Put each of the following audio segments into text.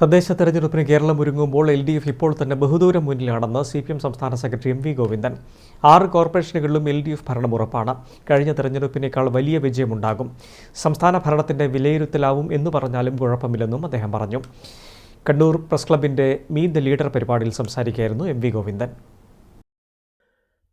തദ്ദേശ തെരഞ്ഞെടുപ്പിന് കേരളം ഒരുങ്ങുമ്പോൾ എൽ ഡി എഫ് ഇപ്പോൾ തന്നെ ബഹുദൂരം മുന്നിലാണെന്ന് സി പി എം സംസ്ഥാന സെക്രട്ടറി എം വി ഗോവിന്ദൻ. ആറ് കോർപ്പറേഷനുകളിലും എൽ ഡി എഫ് ഭരണം ഉറപ്പാണ്. കഴിഞ്ഞ തെരഞ്ഞെടുപ്പിനേക്കാൾ വലിയ വിജയമുണ്ടാകും. സംസ്ഥാന ഭരണത്തിന്റെ വിലയിരുത്തലാവും എന്ന് പറഞ്ഞാലും കുഴപ്പമില്ലെന്നും അദ്ദേഹം പറഞ്ഞു. കണ്ണൂർ പ്രസ് ക്ലബിന്റെ മീൻ ദ ലീഡർ പരിപാടിയിൽ സംസാരിക്കുകയായിരുന്നു എം വി ഗോവിന്ദൻ.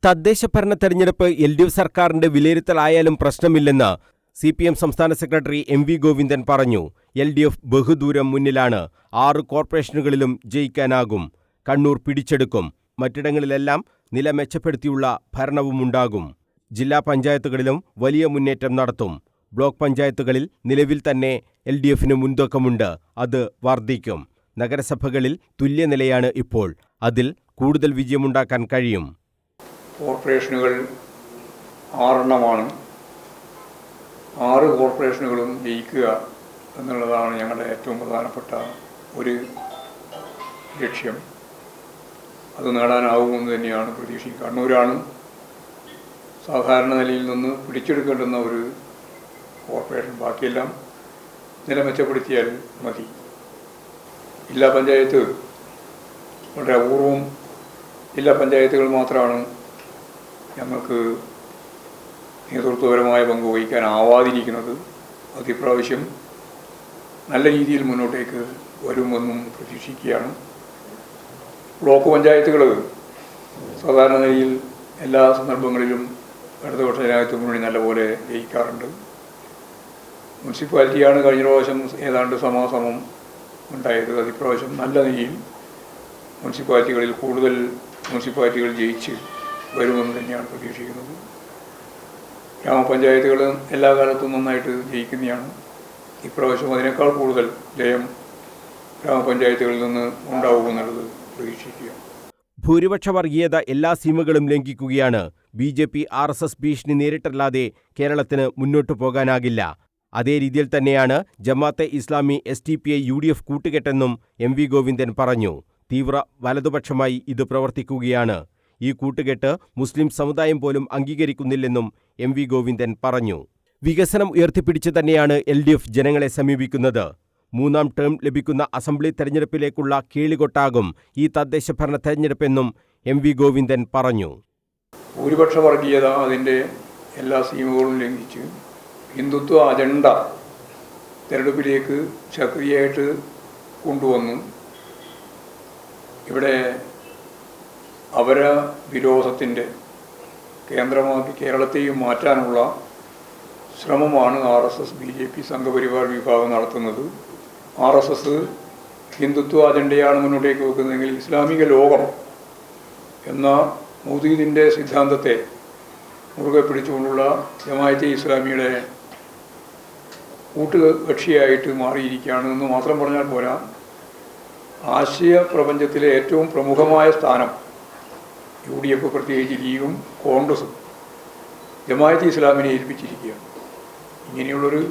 തദ്ദേശ ഭരണ തെരഞ്ഞെടുപ്പ് എൽ ഡി എഫ് സർക്കാരിന്റെ വിലയിരുത്തലായാലും പ്രശ്നമില്ലെന്ന് സി പി എം സംസ്ഥാന സെക്രട്ടറി എം വി ഗോവിന്ദൻ പറഞ്ഞു എൽ ഡി എഫ് ബഹുദൂരം മുന്നിലാണ് ആറ് കോർപ്പറേഷനുകളിലും ജയിക്കാനാകും കണ്ണൂർ പിടിച്ചെടുക്കും മറ്റിടങ്ങളിലെല്ലാം നില മെച്ചപ്പെടുത്തിയുള്ള ഭരണവുമുണ്ടാകും ജില്ലാ പഞ്ചായത്തുകളിലും വലിയ മുന്നേറ്റം നടത്തും ബ്ലോക്ക് പഞ്ചായത്തുകളിൽ നിലവിൽ തന്നെ എൽ ഡി എഫിന് മുൻതൂക്കമുണ്ട് അത് വർദ്ധിക്കും നഗരസഭകളിൽ തുല്യനിലയാണ് ഇപ്പോൾ അതിൽ കൂടുതൽ വിജയമുണ്ടാക്കാൻ കഴിയും. കോർപ്പറേഷനുകൾ ആറെണ്ണമാണ് ആറ് കോർപ്പറേഷനുകളും ജയിക്കുക എന്നുള്ളതാണ് ഞങ്ങളുടെ ഏറ്റവും പ്രധാനപ്പെട്ട ഒരു ലക്ഷ്യം. അത് നേടാനാവുമെന്ന് തന്നെയാണ് പ്രതീക്ഷിക്കുക. കണ്ണൂരാണ് സാധാരണ നിലയിൽ നിന്ന് പിടിച്ചെടുക്കേണ്ടുന്ന ഒരു കോർപ്പറേഷൻ. ബാക്കിയെല്ലാം നില മെച്ചപ്പെടുത്തിയാൽ മതി. ജില്ലാ പഞ്ചായത്ത് വളരെ അപൂർവം ജില്ലാ പഞ്ചായത്തുകൾ മാത്രമാണ് ഞങ്ങൾക്ക് നേതൃത്വപരമായ പങ്ക് വഹിക്കാനാവാതിരിക്കുന്നത് അത് ഇപ്രാവശ്യം നല്ല രീതിയിൽ മുന്നോട്ടേക്ക് വരുമെന്നും പ്രതീക്ഷിക്കുകയാണ്. ബ്ലോക്ക് പഞ്ചായത്തുകൾ സാധാരണ നിലയിൽ എല്ലാ സന്ദർഭങ്ങളിലും ഇടതുപക്ഷ ജനാധിപത്യ മുന്നണി നല്ലപോലെ ജയിക്കാറുണ്ട്. മുനിസിപ്പാലിറ്റിയാണ് കഴിഞ്ഞ പ്രാവശ്യം ഏതാണ്ട് സമാസമം ഉണ്ടായത്. അത് ഇപ്രാവശ്യം നല്ല നിലയിൽ മുനിസിപ്പാലിറ്റികളിൽ കൂടുതൽ മുനിസിപ്പാലിറ്റികൾ ജയിച്ച് വരുമെന്ന് തന്നെയാണ് പ്രതീക്ഷിക്കുന്നത്. ഗ്രാമപഞ്ചായത്തുകൾ എല്ലാ കാലത്തും നന്നായിട്ട് ജയിക്കുന്നതാണ്. ഇപ്രാവശ്യം അതിനേക്കാൾ കൂടുതൽ ജയം ഗ്രാമപഞ്ചായത്തുകളിൽ നിന്ന് ഉണ്ടാവുമെന്നുള്ളത് പ്രതീക്ഷിക്കുക. ഭൂരിപക്ഷ വർഗീയത എല്ലാ സീമകളും ലംഘിക്കുകയാണ്. B J P R S S ഭീഷണി നേരിട്ടല്ലാതെ കേരളത്തിന് മുന്നോട്ടു പോകാനാകില്ല. അതേ രീതിയിൽ തന്നെയാണ് Jamaat e Islami S D P I U D F കൂട്ടുകെട്ടെന്നും M V Govindan പറഞ്ഞു. തീവ്ര വലതുപക്ഷമായി ഇത് പ്രവർത്തിക്കുകയാണ്. ഈ കൂട്ടുകെട്ട് മുസ്ലിം സമുദായം പോലും അംഗീകരിക്കുന്നില്ലെന്നും എം വി ഗോവിന്ദൻ പറഞ്ഞു. വികസനം ഉയർത്തിപ്പിടിച്ച് തന്നെയാണ് എൽ ഡി എഫ് ജനങ്ങളെ സമീപിക്കുന്നത്. മൂന്നാം ടേം ലഭിക്കുന്ന അസംബ്ലി തെരഞ്ഞെടുപ്പിലേക്കുള്ള കീളികൊട്ടാകും ഈ തദ്ദേശ ഭരണ തെരഞ്ഞെടുപ്പെന്നും എം വി ഗോവിന്ദൻ പറഞ്ഞു. ഭൂരിപക്ഷ വർഗീയത അതിന്റെ എല്ലാ സീമകളും ലംഘിച്ച് ഹിന്ദുത്വ അജണ്ട തെരഞ്ഞെടുപ്പിലേക്ക് ശക്തിയായിട്ട് കൊണ്ടുവന്നു. ഇവിടെ അവര വിരോധത്തിന്റെ കേന്ദ്രമാക്കി കേരളത്തെയും മാറ്റാനുള്ള ശ്രമമാണ് R S S B J P Sangh Parivar വിഭാഗം നടത്തുന്നത്. ആർ എസ് എസ് ഹിന്ദുത്വ അജണ്ടയാണ് മുന്നോട്ടേക്ക് വെക്കുന്നതെങ്കിൽ ഇസ്ലാമിക ലോകം എന്ന മൗദീദിന്റെ സിദ്ധാന്തത്തെ മുറുകെ പിടിച്ചുകൊണ്ടുള്ള ജമായത്തെ ഇസ്ലാമിയുടെ കൂട്ടുകക്ഷിയായിട്ട് മാറിയിരിക്കുകയാണ് എന്ന് മാത്രം പറഞ്ഞാൽ പോരാ. ആശയ പ്രപഞ്ചത്തിലെ ഏറ്റവും പ്രമുഖമായ സ്ഥാനം യു ഡി എഫ് പ്രത്യേകിച്ച് ലീഗും കോൺഗ്രസും ജമായത്ത് ഇസ്ലാമിനെ ഏൽപ്പിച്ചിരിക്കുകയാണ്. ഇങ്ങനെയുള്ളൊരു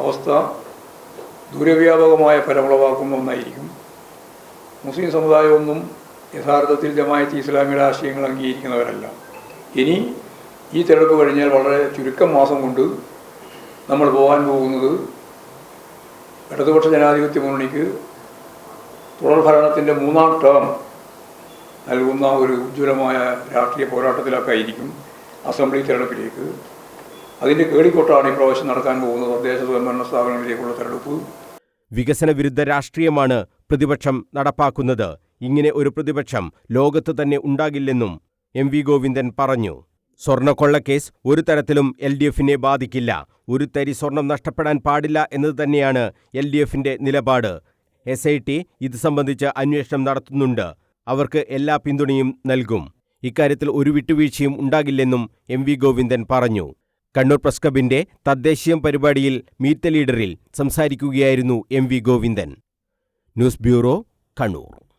അവസ്ഥ ദൂരവ്യാപകമായ ഫലമുളവാക്കുന്ന ഒന്നായിരിക്കും. മുസ്ലിം സമുദായമൊന്നും യഥാർത്ഥത്തിൽ ജമായത്ത് ഇസ്ലാമിയുടെ ആശയങ്ങൾ അംഗീകരിക്കുന്നവരല്ല. ഇനി ഈ തെരഞ്ഞെടുപ്പ് കഴിഞ്ഞാൽ വളരെ ചുരുക്കം മാസം കൊണ്ട് നമ്മൾ പോകാൻ പോകുന്നത് ഇടതുപക്ഷ ജനാധിപത്യ മുന്നണിക്ക് തുടർ ഭരണത്തിന്റെ മൂന്നാം ടേം നൽകുന്ന ഒരു ഉജ്ജ്വലമായ രാഷ്ട്രീയ പോരാട്ടത്തിലൊക്കെ ആയിരിക്കും അസംബ്ലി തെരഞ്ഞെടുപ്പിലേക്ക്. അതിന്റെ കേളിക്കൊട്ടാണ് ഇപ്രാവശ്യം നടക്കാൻ പോകുന്നത് തദ്ദേശ സ്വയംഭരണ സ്ഥാപനങ്ങളിലേക്കുള്ള തെരഞ്ഞെടുപ്പ്. വികസന വിരുദ്ധ രാഷ്ട്രീയമാണ് പ്രതിപക്ഷം നടപ്പാക്കുന്നത്. ഇങ്ങനെ ഒരു പ്രതിപക്ഷം ലോകത്ത് തന്നെ ഉണ്ടാകില്ലെന്നും എം വി ഗോവിന്ദൻ പറഞ്ഞു. സ്വർണക്കൊള്ളക്കേസ് ഒരു തരത്തിലും എൽ ഡി എഫിനെ ബാധിക്കില്ല. ഒരു തരി സ്വർണം നഷ്ടപ്പെടാൻ പാടില്ല എന്നത് തന്നെയാണ് എൽ ഡി എഫിന്റെ നിലപാട്. എസ് ഐ ടി ഇത് സംബന്ധിച്ച് അന്വേഷണം നടത്തുന്നുണ്ട്. അവർക്ക് എല്ലാ പിന്തുണയും നൽകും. ഇക്കാര്യത്തിൽ ഒരു വിട്ടുവീഴ്ചയും ഉണ്ടാകില്ലെന്നും എം വി ഗോവിന്ദൻ പറഞ്ഞു. കണ്ണൂർ പ്രസ് ക്ലബിന്റെ തദ്ദേശീയം പരിപാടിയിൽ മീറ്റ് ദ ലീഡറിൽ സംസാരിക്കുകയായിരുന്നു M V Govindan. News bureau Kannur.